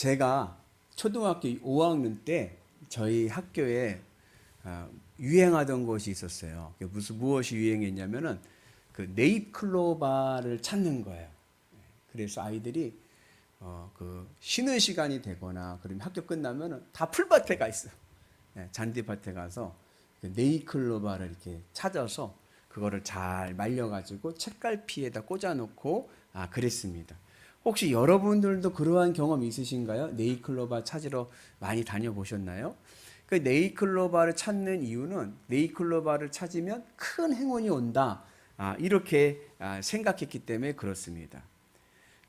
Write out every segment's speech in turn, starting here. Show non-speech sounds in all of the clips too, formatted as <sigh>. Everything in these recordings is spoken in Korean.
제가 초등학교 5학년 때 저희 학교에 아, 유행하던 것이 있었어요. 무슨 무엇이 유행했냐면은 그 네잎클로바를 찾는 거예요. 그래서 아이들이 어, 그 쉬는 시간이 되거나 그러면 학교 끝나면은 다 풀밭에 가 있어요. 예, 잔디밭에 가서 그 네잎클로바를 이렇게 찾아서 그거를 잘 말려가지고 책갈피에다 꽂아놓고 아 그랬습니다. 혹시 여러분들도 그러한 경험 있으신가요? 네이클로바 찾으러 많이 다녀보셨나요? 그 네이클로바를 찾는 이유는 네이클로바를 찾으면 큰 행운이 온다. 아, 이렇게 아, 생각했기 때문에 그렇습니다.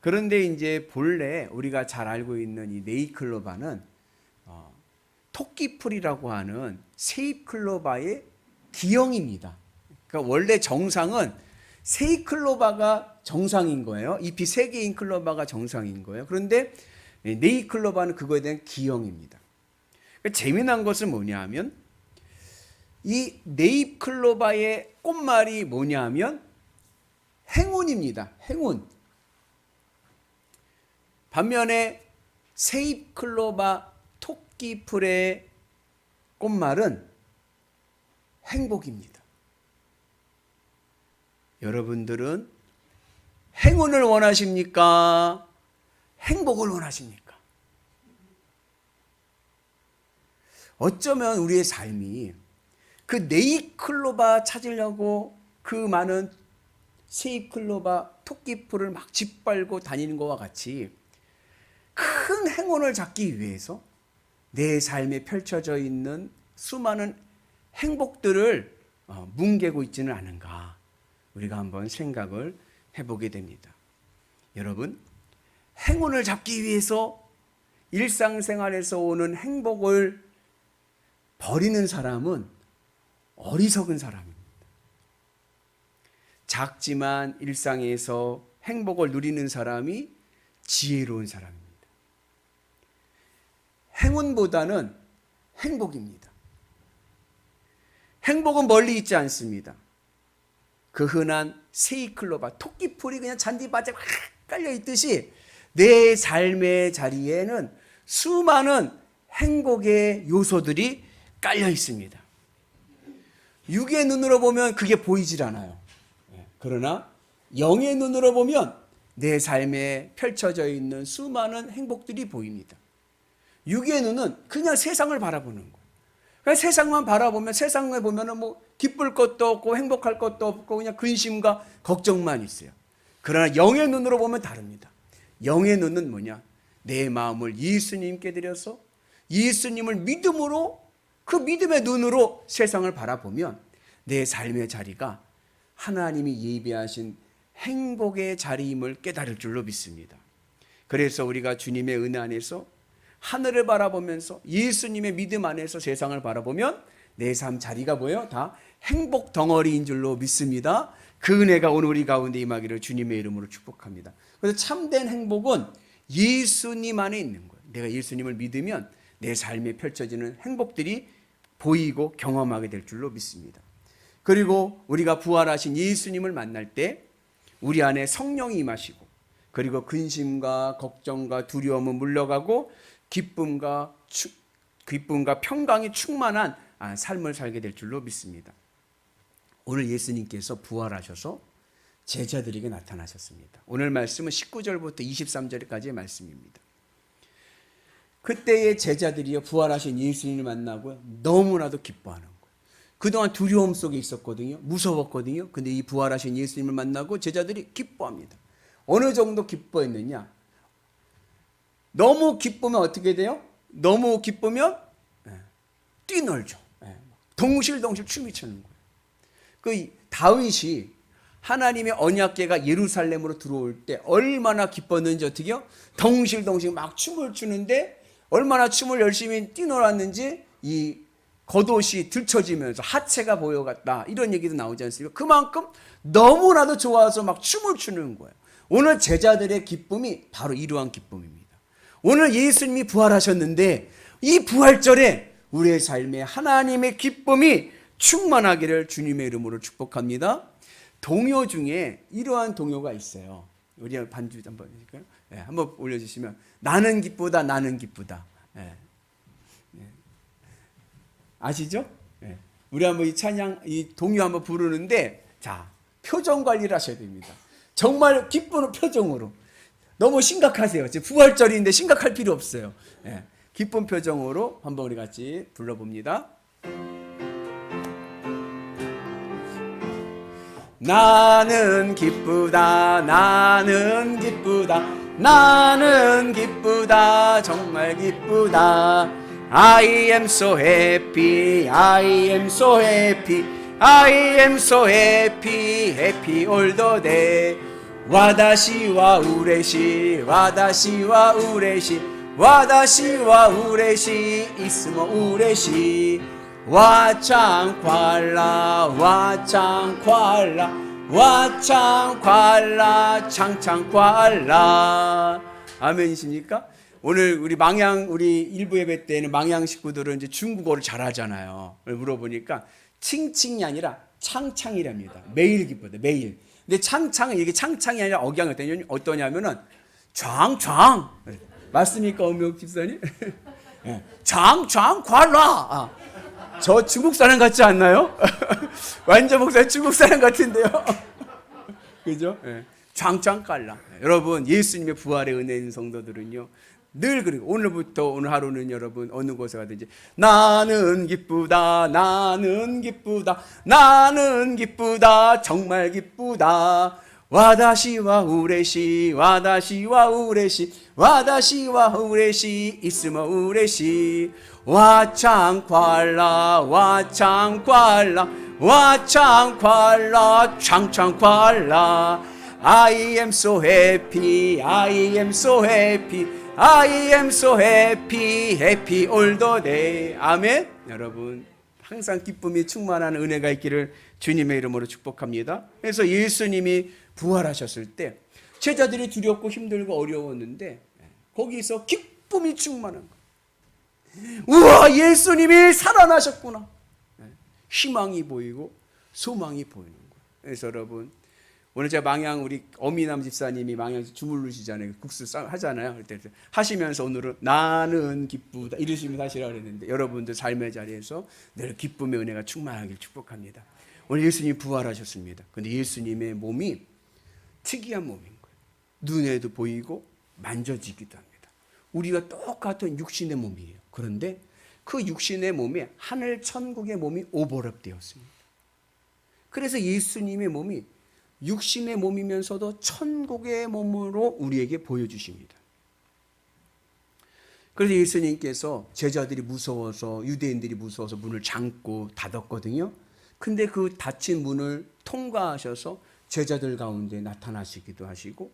그런데 이제 본래 우리가 잘 알고 있는 이 네이클로바는 어, 토끼풀이라고 하는 세잎클로바의 기형입니다. 그러니까 원래 정상은 세잎클로바가 정상인 거예요. 잎이 세 개인 클로바가 정상인 거예요. 그런데 네이클로바는 그거에 대한 기형입니다. 그러니까 재미난 것은 뭐냐 하면 이 네잎클로바의 꽃말이 뭐냐 하면 행운입니다. 행운. 반면에 세잎클로바 토끼풀의 꽃말은 행복입니다. 여러분들은 행운을 원하십니까? 행복을 원하십니까? 어쩌면 우리의 삶이 그 네이클로바 찾으려고 그 많은 세이클로바 토끼풀을 막 짓밟고 다니는 것과 같이 큰 행운을 잡기 위해서 내 삶에 펼쳐져 있는 수많은 행복들을 어, 뭉개고 있지는 않은가 우리가 한번 생각을 해보게 됩니다. 여러분 행운을 잡기 위해서 일상생활에서 오는 행복을 버리는 사람은 어리석은 사람입니다. 작지만 일상에서 행복을 누리는 사람이 지혜로운 사람입니다. 행운보다는 행복입니다. 행복은 멀리 있지 않습니다. 그 흔한 세이클로바 토끼풀이 그냥 잔디밭에 확 깔려 있듯이 내 삶의 자리에는 수많은 행복의 요소들이 깔려 있습니다. 육의 눈으로 보면 그게 보이질 않아요. 예, 그러나 영의 눈으로 보면 내 삶에 펼쳐져 있는 수많은 행복들이 보입니다. 육의 눈은 그냥 세상을 바라보는 거예요. 그냥 세상만 바라보면 세상에 보면은 뭐 기쁠 것도 없고 행복할 것도 없고 그냥 근심과 걱정만 있어요. 그러나 영의 눈으로 보면 다릅니다. 영의 눈은 뭐냐? 내 마음을 예수님께 드려서 예수님을 믿음으로 그 믿음의 눈으로 세상을 바라보면 내 삶의 자리가 하나님이 예비하신 행복의 자리임을 깨달을 줄로 믿습니다. 그래서 우리가 주님의 은혜 안에서 하늘을 바라보면서 예수님의 믿음 안에서 세상을 바라보면 내 삶 자리가 뭐예요? 다 행복 덩어리인 줄로 믿습니다. 그 은혜가 오늘 우리 가운데 임하기를 주님의 이름으로 축복합니다. 그래서 참된 행복은 예수님 안에 있는 거예요. 내가 예수님을 믿으면 내 삶에 펼쳐지는 행복들이 보이고 경험하게 될 줄로 믿습니다. 그리고 우리가 부활하신 예수님을 만날 때 우리 안에 성령이 임하시고 그리고 근심과 걱정과 두려움은 물러가고 기쁨과 추, 기쁨과 평강이 충만한 아, 삶을 살게 될 줄로 믿습니다. 오늘 예수님께서 부활하셔서 제자들에게 나타나셨습니다. 오늘 말씀은 19절부터 23절까지의 말씀입니다. 그때의 제자들이요 부활하신 예수님을 만나고 너무나도 기뻐하는 거예요. 그동안 두려움 속에 있었거든요. 무서웠거든요. 근데 이 부활하신 예수님을 만나고 제자들이 기뻐합니다. 어느 정도 기뻐했느냐? 너무 기쁘면 어떻게 돼요? 너무 기쁘면 예, 뛰놀죠. 예, 동실동실 춤이 추는 거예요. 그 다윗이 하나님의 언약궤가 예루살렘으로 들어올 때 얼마나 기뻤는지 어떻게요? 덩실덩실 막 춤을 추는데 얼마나 춤을 열심히 뛰놀았는지 이 겉옷이 들쳐지면서 하체가 보여갔다 이런 얘기도 나오지 않습니까? 그만큼 너무나도 좋아서 막 춤을 추는 거예요. 오늘 제자들의 기쁨이 바로 이러한 기쁨입니다. 오늘 예수님이 부활하셨는데 이 부활절에 우리의 삶에 하나님의 기쁨이 충만하기를 주님의 이름으로 축복합니다. 동요 중에 이러한 동요가 있어요. 우리 반주 한번 해줄까요? 예, 한번 올려주시면 나는 기쁘다 나는 기쁘다. 예. 예. 아시죠? 예. 우리 한번 이 찬양 이 동요 한번 부르는데 자 표정 관리를 하셔야 됩니다. 정말 기쁜 표정으로 너무 심각하세요. 지금 부활절인데 심각할 필요 없어요. 예. 기쁜 표정으로 한번 우리 같이 불러봅니다. 나는 기쁘다 나는 기쁘다 나는 기쁘다 정말 기쁘다 I am so happy I am so happy I am so happy happy all the day 와다시와 우레시 와다시와 우레시 와다시와 우레시 있으면 우레시 와창괄라 와창괄라 와창괄라 창창괄라 아멘이십니까? 오늘 우리 망양 우리 일부 예배 때는 망양 식구들은 이제 중국어를 잘하잖아요. 물어보니까 칭칭이 아니라 창창이랍니다. 매일 기쁘다. 매일. 근데 창창은 이게 창창이 아니라 억양이 어떠냐, 어떠냐면은 쫙쫙 맞습니까, 엄명 집사님? <laughs> 예. 쫙쫙 괄라. 아. 저 중국 사람 같지 않나요? <laughs> 완전 목사 중국 사람 같은데요. <laughs> 그죠? 예. 짱짱 깔라. 여러분 예수님의 부활의 은혜인 성도들은요. 늘 그리고 오늘부터 오늘 하루는 여러분 어느 곳에 가든지? 나는 기쁘다 나는 기쁘다 나는 기쁘다 정말 기쁘다. 와다시와 우레시 와다시와 우레시 와다시와 우레시 있으면 우레시. 와창괄라 와창괄라 와창괄라 창창괄라. I am so happy I am so happy I am so happy happy all the day. 아멘. 여러분 항상 기쁨이 충만한 은혜가 있기를 주님의 이름으로 축복합니다. 그래서 예수님이 부활하셨을 때 제자들이 두렵고 힘들고 어려웠는데 거기서 기쁨이 충만한 거예요 우와 예수님이 살아나셨구나. 희망이 보이고 소망이 보이는 거예요 그래서 여러분 오늘 제가 망양 우리 어미남 집사님이 망양에서 주물르시잖아요. 국수 싸 하잖아요. 그때 하시면서 오늘은 나는 기쁘다. 이러시면서 하시라 그랬는데 여러분들 삶의 자리에서 늘 기쁨의 은혜가 충만하길 축복합니다. 오늘 예수님이 부활하셨습니다. 근데 예수님의 몸이 특이한 몸인 거예요. 눈에도 보이고 만져지기도 합니다. 우리가 똑같은 육신의 몸이에요. 그런데 그 육신의 몸에 하늘 천국의 몸이 오버랩되었습니다. 그래서 예수님의 몸이 육신의 몸이면서도 천국의 몸으로 우리에게 보여주십니다. 그래서 예수님께서 제자들이 무서워서 유대인들이 무서워서 문을 잠고 닫았거든요. 근데 그 닫힌 문을 통과하셔서 제자들 가운데 나타나시기도 하시고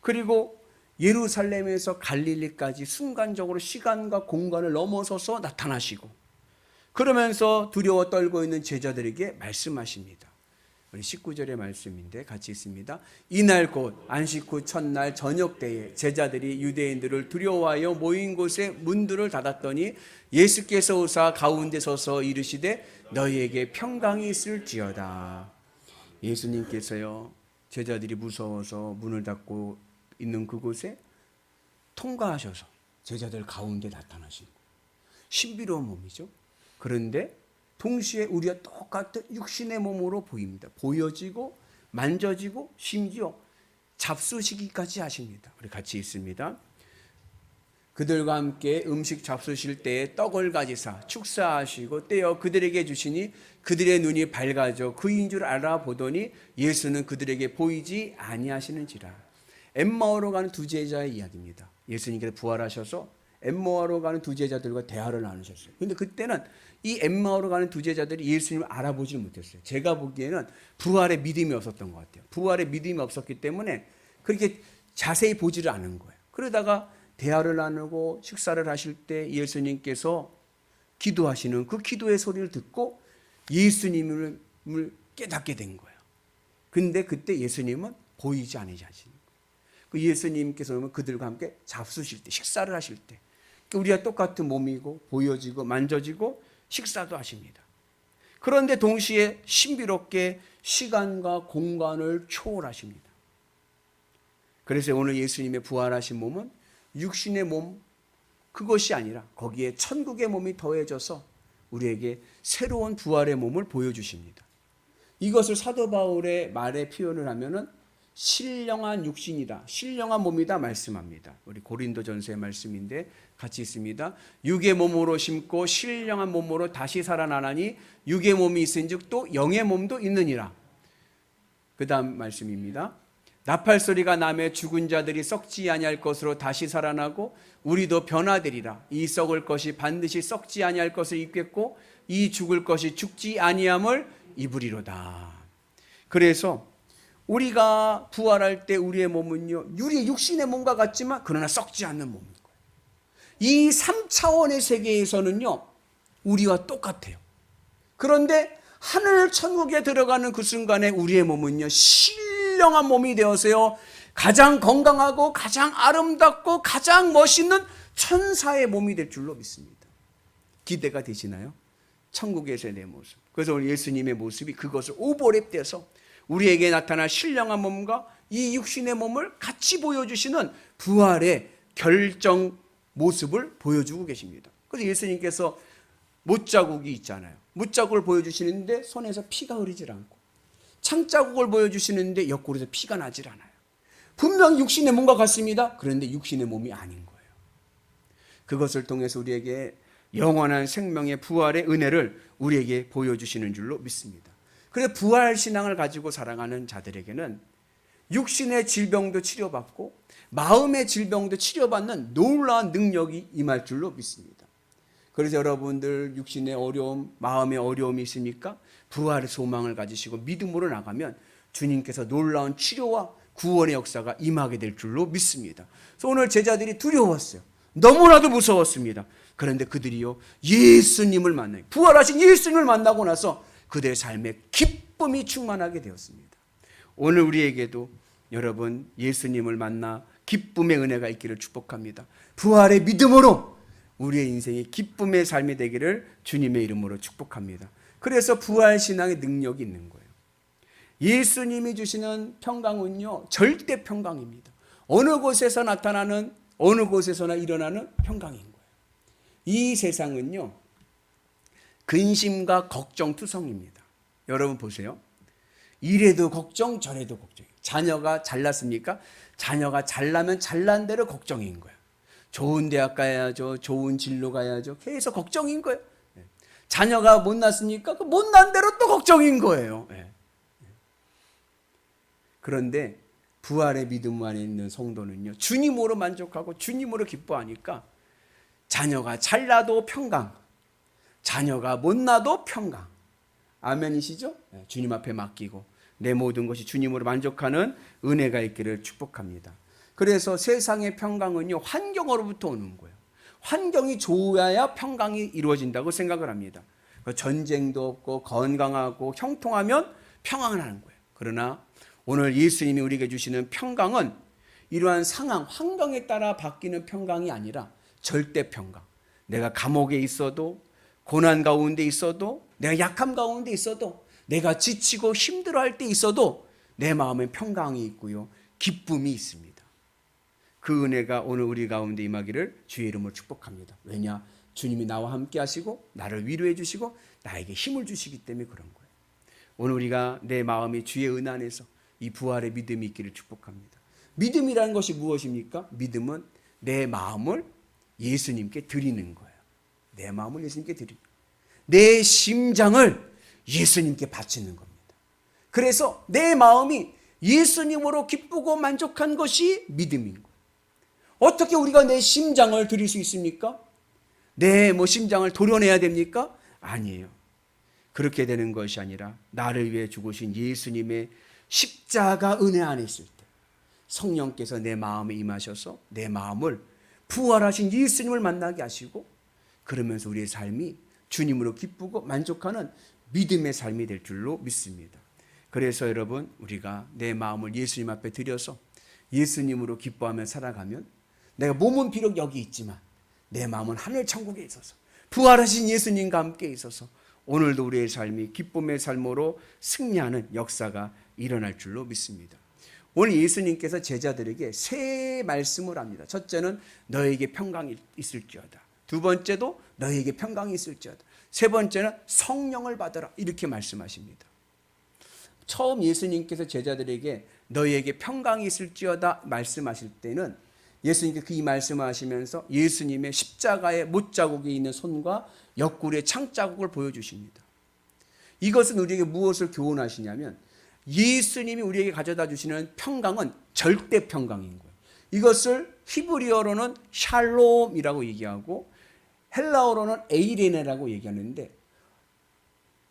그리고 예루살렘에서 갈릴리까지 순간적으로 시간과 공간을 넘어서서 나타나시고 그러면서 두려워 떨고 있는 제자들에게 말씀하십니다. 우리 19절의 말씀인데 같이 있습니다. 이날 곧 안식 후 첫날 저녁 때에 제자들이 유대인들을 두려워하여 모인 곳에 문들을 닫았더니 예수께서 오사 가운데 서서 이르시되 너희에게 평강이 있을지어다. 예수님께서요 제자들이 무서워서 문을 닫고 있는 그곳에 통과하셔서 제자들 가운데 나타나신 신비로운 몸이죠. 그런데 동시에 우리가 똑같은 육신의 몸으로 보입니다. 보여지고 만져지고 심지어 잡수시기까지 하십니다. 우리 같이 있습니다. 그들과 함께 음식 잡수실 때에 떡을 가지사 축사하시고 떼어 그들에게 주시니 그들의 눈이 밝아져 그인 줄 알아보더니 예수는 그들에게 보이지 아니하시는지라. 엠마오로 가는 두 제자의 이야기입니다. 예수님께서 부활하셔서 엠마오로 가는 두 제자들과 대화를 나누셨어요. 근데 그때는 이 엠마오로 가는 두 제자들이 예수님을 알아보지 못했어요. 제가 보기에는 부활의 믿음이 없었던 것 같아요. 부활의 믿음이 없었기 때문에 그렇게 자세히 보지를 않은 거예요. 그러다가 대화를 나누고 식사를 하실 때 예수님께서 기도하시는 그 기도의 소리를 듣고 예수님을 깨닫게 된 거예요. 근데 그때 예수님은 보이지 않으시는 그 예수님께서 그들과 함께 잡수실 때, 식사를 하실 때, 우리가 똑같은 몸이고 보여지고 만져지고 식사도 하십니다. 그런데 동시에 신비롭게 시간과 공간을 초월하십니다. 그래서 오늘 예수님의 부활하신 몸은 육신의 몸 그것이 아니라 거기에 천국의 몸이 더해져서 우리에게 새로운 부활의 몸을 보여주십니다. 이것을 사도 바울의 말에 표현을 하면은 신령한 육신이다, 신령한 몸이다 말씀합니다. 우리 고린도전서의 말씀인데 같이 있습니다. 육의 몸으로 심고 신령한 몸으로 다시 살아나나니 육의 몸이 있은즉 또 영의 몸도 있느니라. 그다음 말씀입니다. 나팔 소리가 나매 죽은 자들이 썩지 아니할 것으로 다시 살아나고 우리도 변화되리라. 이 썩을 것이 반드시 썩지 아니할 것을 입겠고 이 죽을 것이 죽지 아니함을 입으리로다. 그래서 우리가 부활할 때 우리의 몸은요 우리 육신의 몸과 같지만 그러나 썩지 않는 몸인 거예요. 이 3차원의 세계에서는요 우리와 똑같아요. 그런데 하늘 천국에 들어가는 그 순간에 우리의 몸은요 신령한 몸이 되어서요 가장 건강하고 가장 아름답고 가장 멋있는 천사의 몸이 될 줄로 믿습니다. 기대가 되시나요? 천국에서의 내 모습. 그래서 오늘 예수님의 모습이 그것을 오버랩돼서 우리에게 나타날 신령한 몸과 이 육신의 몸을 같이 보여주시는 부활의 결정 모습을 보여주고 계십니다. 그래서 예수님께서 못자국이 있잖아요. 못자국을 보여주시는데 손에서 피가 흐르질 않고 창자국을 보여주시는데 옆구리에서 피가 나질 않아요. 분명 육신의 몸과 같습니다. 그런데 육신의 몸이 아닌 거예요. 그것을 통해서 우리에게 영원한 생명의 부활의 은혜를 우리에게 보여주시는 줄로 믿습니다. 그래서 부활 신앙을 가지고 살아가는 자들에게는 육신의 질병도 치료받고 마음의 질병도 치료받는 놀라운 능력이 임할 줄로 믿습니다. 그래서 여러분들 육신의 어려움, 마음의 어려움이 있습니까? 부활의 소망을 가지시고 믿음으로 나가면 주님께서 놀라운 치료와 구원의 역사가 임하게 될 줄로 믿습니다. 그래서 오늘 제자들이 두려웠어요. 너무나도 무서웠습니다. 그런데 그들이요 예수님을 만나요. 부활하신 예수님을 만나고 나서 그들의 삶에 기쁨이 충만하게 되었습니다. 오늘 우리에게도 여러분 예수님을 만나 기쁨의 은혜가 있기를 축복합니다. 부활의 믿음으로 우리의 인생이 기쁨의 삶이 되기를 주님의 이름으로 축복합니다. 그래서 부활 신앙의 능력이 있는 거예요. 예수님이 주시는 평강은요 절대 평강입니다. 어느 곳에서 나타나는 어느 곳에서나 일어나는 평강인 거예요. 이 세상은요 근심과 걱정 투성입니다. 여러분 보세요. 이래도 걱정 저래도 걱정. 자녀가 잘났습니까? 자녀가 잘나면 잘난 대로 걱정인 거예요. 좋은 대학 가야죠. 좋은 진로 가야죠. 계속 걱정인 거예요. 예. 자녀가 못났습니까? 그 못난 대로 또 걱정인 거예요. 예. 그런데 부활의 믿음 안에 있는 성도는요. 주님으로 만족하고 주님으로 기뻐하니까 자녀가 잘나도 평강, 자녀가 못나도 평강. 아멘이시죠? 네, 주님 앞에 맡기고 내 모든 것이 주님으로 만족하는 은혜가 있기를 축복합니다. 그래서 세상의 평강은요, 환경으로부터 오는 거예요. 환경이 좋아야 평강이 이루어진다고 생각을 합니다. 그 전쟁도 없고 건강하고 형통하면 평안을 하는 거예요. 그러나 오늘 예수님이 우리에게 주시는 평강은 이러한 상황, 환경에 따라 바뀌는 평강이 아니라 절대 평강. 내가 감옥에 있어도 고난 가운데 있어도 내가 약함 가운데 있어도 내가 지치고 힘들어할 때 있어도 내 마음에 평강이 있고요. 기쁨이 있습니다. 그 은혜가 오늘 우리 가운데 임하기를 주의 이름으로 축복합니다. 왜냐? 주님이 나와 함께 하시고 나를 위로해 주시고 나에게 힘을 주시기 때문에 그런 거예요. 오늘 우리가 내 마음이 주의 은혜 안에서 이 부활의 믿음이 있기를 축복합니다. 믿음이라는 것이 무엇입니까? 믿음은 내 마음을 예수님께 드리는 거예요. 내 마음을 예수님께 드리는 내 심장을 예수님께 바치는 겁니다. 그래서 내 마음이 예수님으로 기쁘고 만족한 것이 믿음인 거예요. 어떻게 우리가 내 심장을 드릴 수 있습니까? 내 뭐 심장을 도려내야 됩니까? 아니에요. 그렇게 되는 것이 아니라 나를 위해 죽으신 예수님의 십자가 은혜 안에 있을 때 성령께서 내 마음에 임하셔서 내 마음을 부활하신 예수님을 만나게 하시고 그러면서 우리의 삶이 주님으로 기쁘고 만족하는 믿음의 삶이 될 줄로 믿습니다. 그래서 여러분 우리가 내 마음을 예수님 앞에 드려서 예수님으로 기뻐하며 살아가면 내가 몸은 비록 여기 있지만 내 마음은 하늘 천국에 있어서 부활하신 예수님과 함께 있어서 오늘도 우리의 삶이 기쁨의 삶으로 승리하는 역사가 일어날 줄로 믿습니다. 오늘 예수님께서 제자들에게 세 말씀을 합니다. 첫째는 너에게 평강이 있을지어다. 두 번째도 너에게 평강이 있을지어다. 세 번째는 성령을 받아라. 이렇게 말씀하십니다. 처음 예수님께서 제자들에게 너희에게 평강이 있을지어다 말씀하실 때는 예수님께 그이 말씀하시면서 예수님의 십자가의 못자국이 있는 손과 옆구리의 창자국을 보여주십니다. 이것은 우리에게 무엇을 교훈하시냐면 예수님이 우리에게 가져다 주시는 평강은 절대 평강인 거예요. 이것을 히브리어로는 샬롬이라고 얘기하고 헬라어로는 에이레네라고 얘기하는데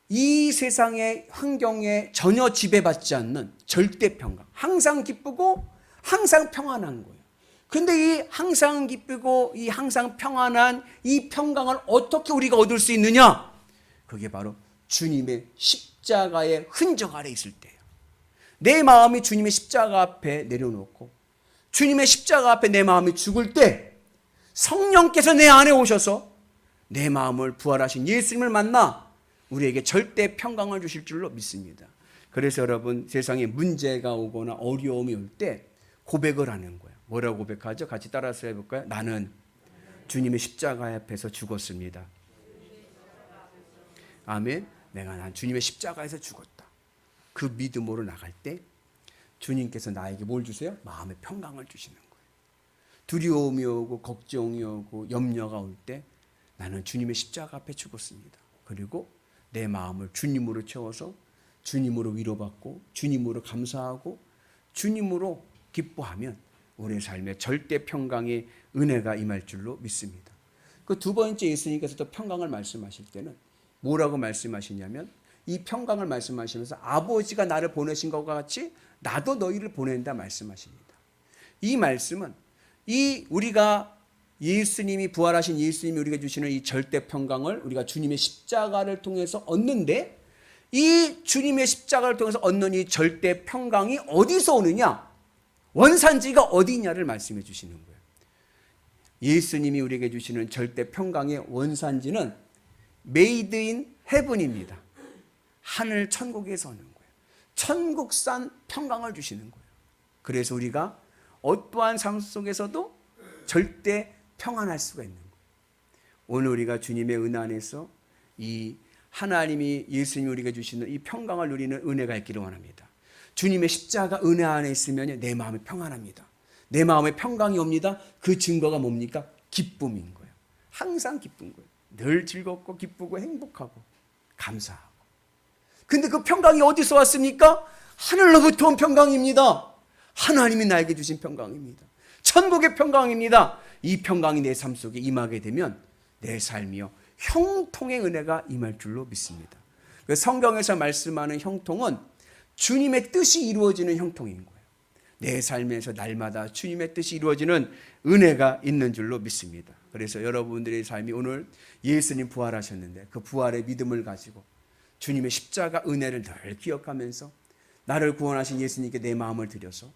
이 세상의 환경에 전혀 지배받지 않는 절대 평강. 항상 기쁘고 항상 평안한 거예요. 근데 이 항상 기쁘고 이 항상 평안한 이 평강을 어떻게 우리가 얻을 수 있느냐? 그게 바로 주님의 십자가의 흔적 아래 있을 때예요. 내 마음이 주님의 십자가 앞에 내려놓고 주님의 십자가 앞에 내 마음이 죽을 때 성령께서 내 안에 오셔서 내 마음을 부활하신 예수님을 만나 우리에게 절대 평강을 주실 줄로 믿습니다. 그래서 여러분 세상에 문제가 오거나 어려움이 올 때 고백을 하는 거예요. 뭐라고 고백하죠? 같이 따라서 해볼까요? 나는 주님의 십자가 앞에서 죽었습니다. 아멘. 내가 난 주님의 십자가에서 죽었다. 그 믿음으로 나갈 때 주님께서 나에게 뭘 주세요? 마음의 평강을 주시는 거예요. 두려움이 오고 걱정이 오고 염려가 올 때 나는 주님의 십자가 앞에 죽었습니다. 그리고 내 마음을 주님으로 채워서 주님으로 위로받고 주님으로 감사하고 주님으로 기뻐하면 우리의 삶에 절대 평강의 은혜가 임할 줄로 믿습니다. 그 두 번째 예수님께서 또 평강을 말씀하실 때는 뭐라고 말씀하시냐면 이 평강을 말씀하시면서 아버지가 나를 보내신 것과 같이 나도 너희를 보낸다 말씀하십니다. 이 말씀은 이 우리가 예수님이 부활하신 예수님이 우리가 주시는 이 절대 평강을 우리가 주님의 십자가를 통해서 얻는데 이 주님의 십자가를 통해서 얻는 이 절대 평강이 어디서 오느냐? 원산지가 어디냐를 말씀해 주시는 거예요. 예수님이 우리에게 주시는 절대 평강의 원산지는 메이드 인 헤븐입니다. 하늘 천국에서 오는 거예요. 천국산 평강을 주시는 거예요. 그래서 우리가 어떠한 삶 속에서도 절대 평안할 수가 있는 거예요. 오늘 우리가 주님의 은혜 안에서 이 하나님이 예수님이 우리가 주시는 이 평강을 누리는 은혜가 있기를 원합니다. 주님의 십자가 은혜 안에 있으면 내 마음이 평안합니다. 내 마음에 평강이 옵니다. 그 증거가 뭡니까? 기쁨인 거예요. 항상 기쁜 거예요. 늘 즐겁고 기쁘고 행복하고 감사하고. 근데 그 평강이 어디서 왔습니까? 하늘로부터 온 평강입니다. 하나님이 나에게 주신 평강입니다. 천국의 평강입니다. 이 평강이 내 삶 속에 임하게 되면 내 삶이요 형통의 은혜가 임할 줄로 믿습니다. 그 성경에서 말씀하는 형통은 주님의 뜻이 이루어지는 형통인 거예요. 내 삶에서 날마다 주님의 뜻이 이루어지는 은혜가 있는 줄로 믿습니다. 그래서 여러분들의 삶이 오늘 예수님 부활하셨는데 그 부활의 믿음을 가지고 주님의 십자가 은혜를 늘 기억하면서 나를 구원하신 예수님께 내 마음을 들여서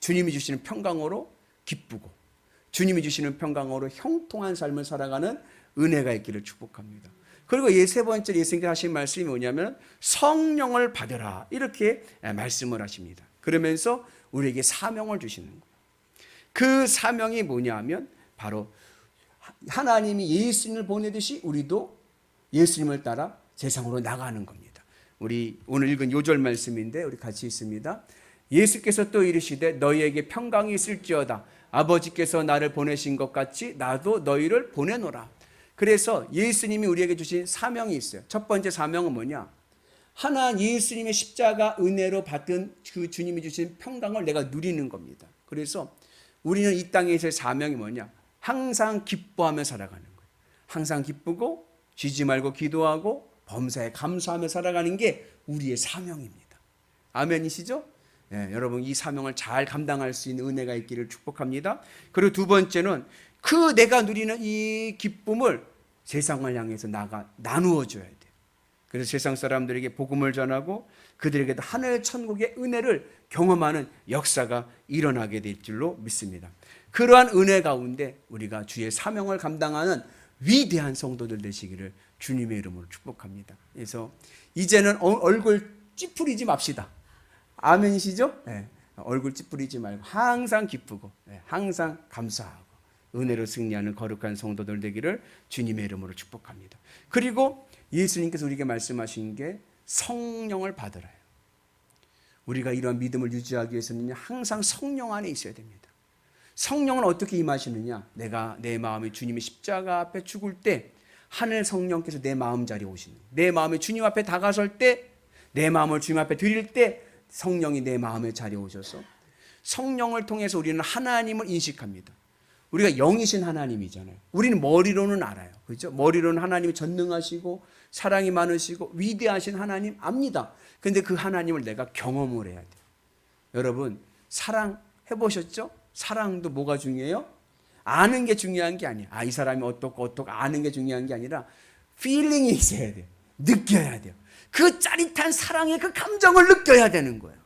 주님이 주시는 평강으로 기쁘고 주님이 주시는 평강으로 형통한 삶을 살아가는 은혜가 있기를 축복합니다. 그리고 세 번째 예수님께서 하신 말씀이 뭐냐면 성령을 받으라 이렇게 말씀을 하십니다. 그러면서 우리에게 사명을 주시는 거예요. 그 사명이 뭐냐면 바로 하나님이 예수님을 보내듯이 우리도 예수님을 따라 세상으로 나가는 겁니다. 우리 오늘 읽은 요절 말씀인데 우리 같이 있습니다. 예수께서 또 이르시되 너희에게 평강이 있을지어다 아버지께서 나를 보내신 것 같이 나도 너희를 보내노라. 그래서 예수님이 우리에게 주신 사명이 있어요. 첫 번째 사명은 뭐냐? 하나 예수님의 십자가 은혜로 받은 그 주님이 주신 평강을 내가 누리는 겁니다. 그래서 우리는 이 땅에서의 사명이 뭐냐? 항상 기뻐하며 살아가는 거예요. 항상 기쁘고 쉬지 말고 기도하고 범사에 감사하며 살아가는 게 우리의 사명입니다. 아멘이시죠? 예, 여러분 이 사명을 잘 감당할 수 있는 은혜가 있기를 축복합니다. 그리고 두 번째는 그 내가 누리는 이 기쁨을 세상을 향해서 나가 나누어 줘야 돼. 그래서 세상 사람들에게 복음을 전하고 그들에게도 하늘 천국의 은혜를 경험하는 역사가 일어나게 될 줄로 믿습니다. 그러한 은혜 가운데 우리가 주의 사명을 감당하는 위대한 성도들 되시기를 주님의 이름으로 축복합니다. 그래서 이제는 얼굴 찌푸리지 맙시다. 아멘이시죠? 네. 얼굴 찌푸리지 말고 항상 기쁘고 예, 항상 감사하고 은혜로 승리하는 거룩한 성도들 되기를 주님의 이름으로 축복합니다. 그리고 예수님께서 우리에게 말씀하신 게 성령을 받으라요. 우리가 이러한 믿음을 유지하기 위해서는 항상 성령 안에 있어야 됩니다. 성령은 어떻게 임하시느냐? 내가 내 마음이 주님의 십자가 앞에 죽을 때 하늘 성령께서 내 마음 자리에 오시는 내 마음이 주님 앞에 다가설 때 내 마음을 주님 앞에 드릴 때 성령이 내 마음의 자리에 오셔서 성령을 통해서 우리는 하나님을 인식합니다. 우리가 영이신 하나님이잖아요. 우리는 머리로는 알아요. 그렇죠? 머리로는 하나님이 전능하시고 사랑이 많으시고 위대하신 하나님 압니다. 근데 그 하나님을 내가 경험을 해야 돼요. 여러분, 사랑 해 보셨죠? 사랑도 뭐가 중요해요? 아는 게 중요한 게 아니에요. 아, 이 사람이 어떻고 어떻고 아는 게 중요한 게 아니라 필링이 있어야 돼요. 느껴야 돼요. 그 짜릿한 사랑의 그 감정을 느껴야 되는 거예요.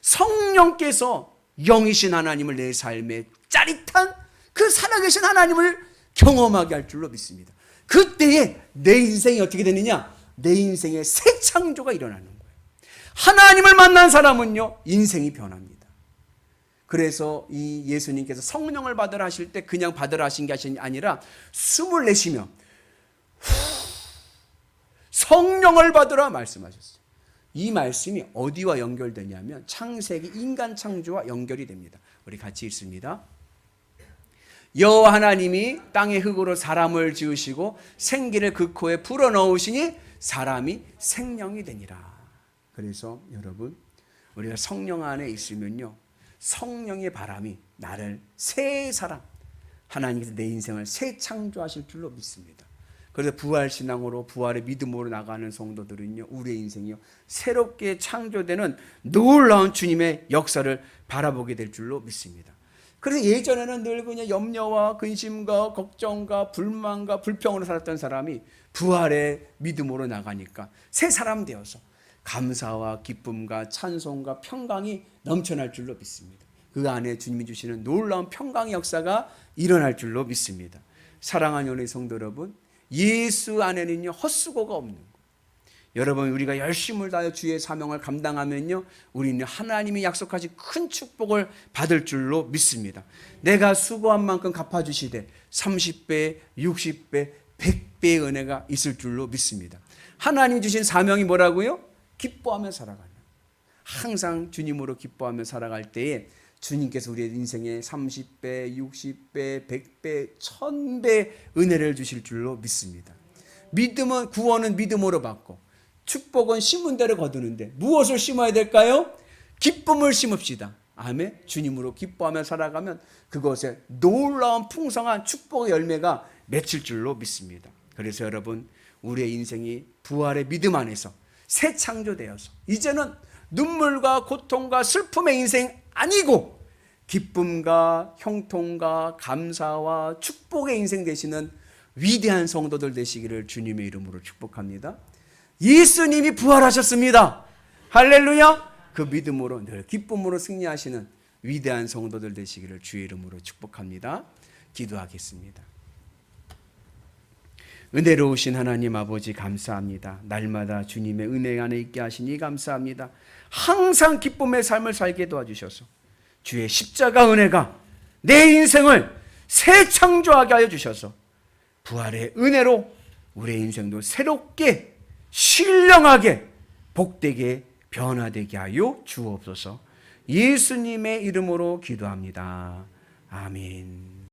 성령께서 영이신 하나님을 내 삶에 짜릿한 그 살아계신 하나님을 경험하게 할 줄로 믿습니다. 그때에 내 인생이 어떻게 되느냐? 내 인생에 새 창조가 일어나는 거예요. 하나님을 만난 사람은요, 인생이 변합니다. 그래서 이 예수님께서 성령을 받으라 하실 때 그냥 받으라 하신 게 아니라 숨을 내쉬며 성령을 받으라 말씀하셨어요. 이 말씀이 어디와 연결되냐면 창세기 인간 창조와 연결이 됩니다. 우리 같이 읽습니다. 여호와 하나님이 땅의 흙으로 사람을 지으시고 생기를 그 코에 불어 넣으시니 사람이 생명이 되니라. 그래서 여러분 우리가 성령 안에 있으면요 성령의 바람이 나를 새 사람 하나님께서 내 인생을 새 창조하실 줄로 믿습니다. 그래서 부활 신앙으로 부활의 믿음으로 나가는 성도들은요 우리의 인생이요 새롭게 창조되는 놀라운 주님의 역사를 바라보게 될 줄로 믿습니다. 그래서 예전에는 늘 그냥 염려와 근심과 걱정과 불만과 불평으로 살았던 사람이 부활의 믿음으로 나가니까 새 사람 되어서 감사와 기쁨과 찬송과 평강이 넘쳐날 줄로 믿습니다. 그 안에 주님이 주시는 놀라운 평강의 역사가 일어날 줄로 믿습니다. 사랑하는 연의 성도 여러분, 예수 안에는요 헛수고가 없는 거. 여러분 우리가 열심을 다해 주의 사명을 감당하면요 우리는 하나님이 약속하신 큰 축복을 받을 줄로 믿습니다. 내가 수고한 만큼 갚아주시되 30배, 60배, 100배의 은혜가 있을 줄로 믿습니다. 하나님 주신 사명이 뭐라고요? 기뻐하며 살아가는. 항상 주님으로 기뻐하며 살아갈 때에 주님께서 우리의 인생에 30배, 60배, 100배, 1000배 은혜를 주실 줄로 믿습니다. 믿음은 구원은 믿음으로 받고 축복은 심은 대로 거두는데 무엇을 심어야 될까요? 기쁨을 심읍시다. 아멘. 주님으로 기뻐하며 살아가면 그것에 놀라운 풍성한 축복의 열매가 맺힐 줄로 믿습니다. 그래서 여러분 우리의 인생이 부활의 믿음 안에서 새 창조되어서 이제는 눈물과 고통과 슬픔의 인생 아니고 기쁨과 형통과 감사와 축복의 인생 되시는 위대한 성도들 되시기를 주님의 이름으로 축복합니다. 예수님이 부활하셨습니다. 할렐루야! 그 믿음으로 늘 기쁨으로 승리하시는 위대한 성도들 되시기를 주의 이름으로 축복합니다. 기도하겠습니다. 은혜로우신 하나님 아버지 감사합니다. 날마다 주님의 은혜 안에 있게 하시니 감사합니다. 항상 기쁨의 삶을 살게 도와주셔서 주의 십자가 은혜가 내 인생을 새 창조하게 하여 주셔서 부활의 은혜로 우리의 인생도 새롭게 신령하게 복되게 변화되게 하여 주옵소서. 예수님의 이름으로 기도합니다. 아멘.